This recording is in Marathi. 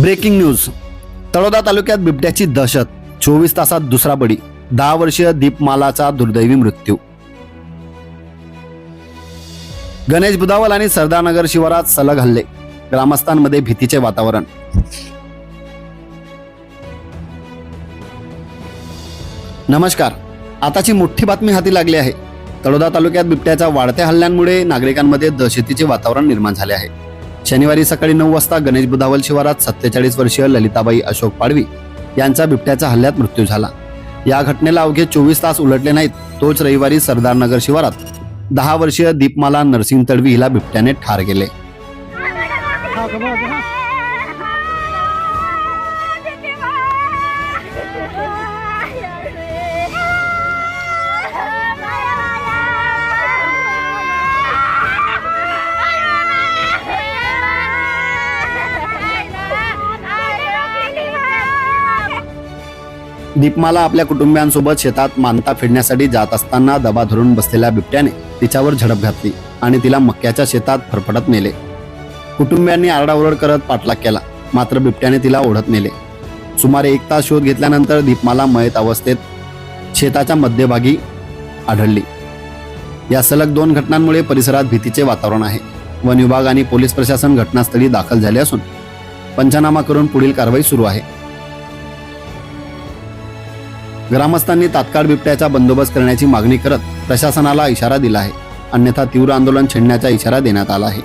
Breaking news. तळोदा तालुक्यात बिबट्याची दहशत. चोवीस तासात दुसरा बळी. दहा वर्षीय दीपमालाचा दुर्दैवी मृत्यू. गणेश बुधावल आणि सरदारनगर शिवारात सलग हल्ले. ग्रामस्थांमध्ये भीतीचे वातावरण. नमस्कार. आताची मोठी बातमी हाती लागली आहे. तळोदा तालुक्यात बिबट्याच्या वाढत्या हल्ल्यांमुळे नागरिकांमध्ये दहशतीचे वातावरण निर्माण झाले आहे. शनिवारी सकाळी नऊ वाजता गणेश बुधावल शिवारात सत्तेचाळीस वर्षीय ललिताबाई अशोक पाडवी यांचा बिबट्याच्या हल्ल्यात मृत्यू झाला. या घटनेला अवघे चोवीस तास उलटले नाहीत तोच रविवारी सरदारनगर शिवारात दहा वर्षीय दीपमाला नरसिंग तडवी हिला बिबट्याने ठार केले. दीपमाला आपल्या कुटुंबियांसोबत शेतात मानता फिरण्यासाठी जात असताना दबा धरून बसलेल्या बिबट्याने तिच्यावर झडप घातली आणि तिला मक्याच्या शेतात फरफडत नेले. कुटुंबियांनी आरडाओरड करत पाठलाग केला. मात्र बिबट्याने तिला ओढत नेले. सुमारे एक तास शोध घेतल्यानंतर दीपमाला मयत अवस्थेत शेताच्या मध्यभागी आढळली. या सलग दोन घटनांमुळे परिसरात भीतीचे वातावरण आहे. वन विभाग आणि पोलीस प्रशासन घटनास्थळी दाखल झाले असून पंचनामा करून पुढील कारवाई सुरू आहे. ग्रामस्थांनी तात्काळ बिबट्याचा बंदोबस्त करण्याची मागणी करत प्रशासनाला इशारा दिला आहे. अन्यथा तीव्र आंदोलन छेडण्याचा इशारा देण्यात आला आहे.